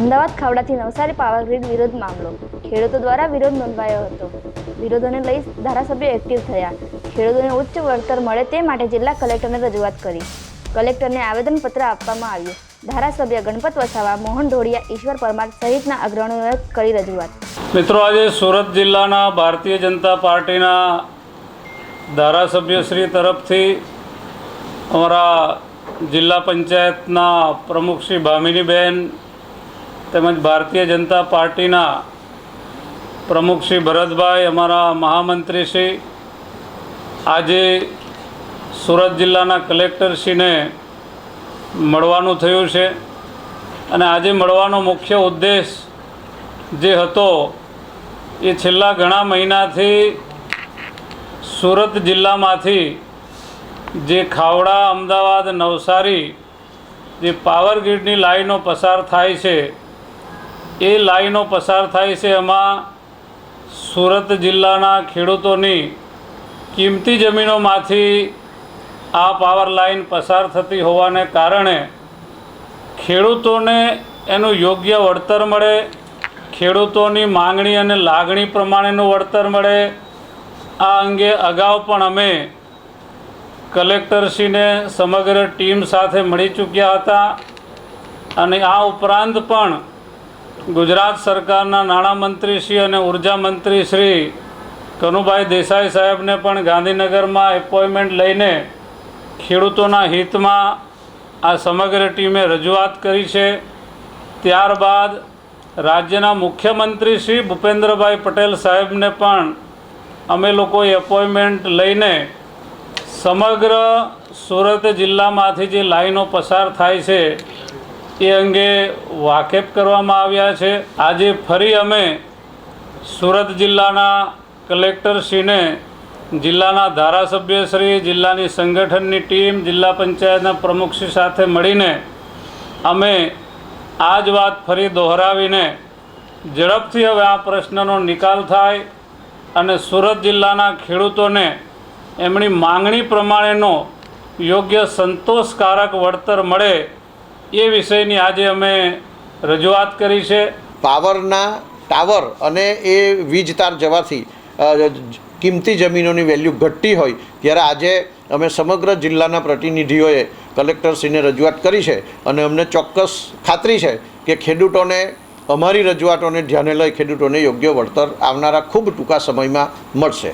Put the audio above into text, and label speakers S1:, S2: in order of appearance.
S1: અમદાવાદ ખાવડાથી Navsari power grid વિરોધ મામલો. ખેડૂતો દ્વારા વિરોધ નોંધાયો હતો. વિરોધોને લઈ ધારાસભ્યો એક્ટિવ થયા. ખેડૂતોને ઉચ્ચ વળતર મળે તે માટે જિલ્લા કલેક્ટરને રજૂઆત કરી. કલેક્ટરને આવેદનપત્ર આપવામાં આવ્યું. ધારાસભ્ય ગણપત વસાવા, મોહન ઢોડિયા ઈશ્વર પરમાર સહિતના અગ્રણીઓએ કરી રજૂઆત.
S2: મિત્રો, આજે સુરત જિલ્લાના ભારતીય જનતા પાર્ટીના ધારાસભ્યશ્રી તરફથી અમારા જિલ્લા પંચાયતના પ્રમુખ શ્રી ભામિનીબેન તેમજ ભારતીય જનતા પાર્ટીના પ્રમુખ શ્રી ભરતભાઈ, અમારા મહામંત્રી શ્રી, આજે સુરત જિલ્લાના કલેક્ટરશ્રીને મળવાનું થયું છે. અને આજે મળવાનો મુખ્ય ઉદ્દેશ જે હતો એ છેલ્લા ઘણા મહિનાથી સુરત જિલ્લામાંથી જે ખાવડા, અમદાવાદ, નવસારી જે પાવર ગ્રીડની લાઈનો પસાર થાય છે એ લાઈનો પસાર થાય છે એમાં સુરત જિલ્લાના ખેડૂતોની કિંમતી જમીનોમાંથી આ પાવર લાઈન પસાર થતી હોવાને કારણે ખેડૂતોને એનું યોગ્ય વળતર મળે, ખેડૂતોની માંગણી અને લાગણી પ્રમાણેનું વળતર મળે. આ અંગે અગાઉ પણ અમે કલેક્ટરશ્રીને સમગ્ર ટીમ સાથે મળી ચૂક્યા હતા અને આ ઉપરાંત પણ ગુજરાત સરકારના નાણામંત્રી શ્રી અને ઊર્જા મંત્રી શ્રી કનુભાઈ દેસાઈ સાહેબને પણ ગાંધીનગરમાં એપોઇન્ટમેન્ટ લઈને ખેડૂતોના હિતમાં આ સમગ્ર ટીમે રજૂઆત કરી છે. ત્યારબાદ રાજ્યના મુખ્યમંત્રી શ્રી ભૂપેન્દ્રભાઈ પટેલ સાહેબને પણ અમે લોકોએ એપોઇન્ટમેન્ટ લઈને સમગ્ર સુરત જિલ્લામાંથી જે લાઈનો પસાર થાય છે એ અંગે વાકેફ કરવામાં આવ્યા છે. આજે ફરી અમે સુરત જિલ્લાના કલેક્ટરશ્રીને જિલ્લાના ધારાસભ્યશ્રી જિલ્લાની સંગઠનની ટીમ, જિલ્લા પંચાયતના પ્રમુખશ્રી સાથે મળીને અમે આ જ વાત ફરી દોહરાવીને ઝડપથી હવે આ પ્રશ્નનો નિકાલ થાય અને સુરત જિલ્લાના ખેડૂતોને એમની માંગણી પ્રમાણેનો યોગ્ય સંતોષકારક વળતર મળે એ વિષયની આજે અમે રજૂઆત કરી છે.
S3: પાવરના ટાવર અને એ વીજ તાર જવાથી કિંમતી જમીનોની વેલ્યુ ઘટતી હોય, ત્યારે આજે અમે સમગ્ર જિલ્લાના પ્રતિનિધિઓએ કલેક્ટરશ્રીને રજૂઆત કરી છે અને અમને ચોક્કસ ખાતરી છે કે ખેડૂતોને, અમારી રજૂઆતોને ધ્યાને લઈ ખેડૂતોને યોગ્ય વળતર આવનારા ખૂબ ટૂંકા સમયમાં મળશે.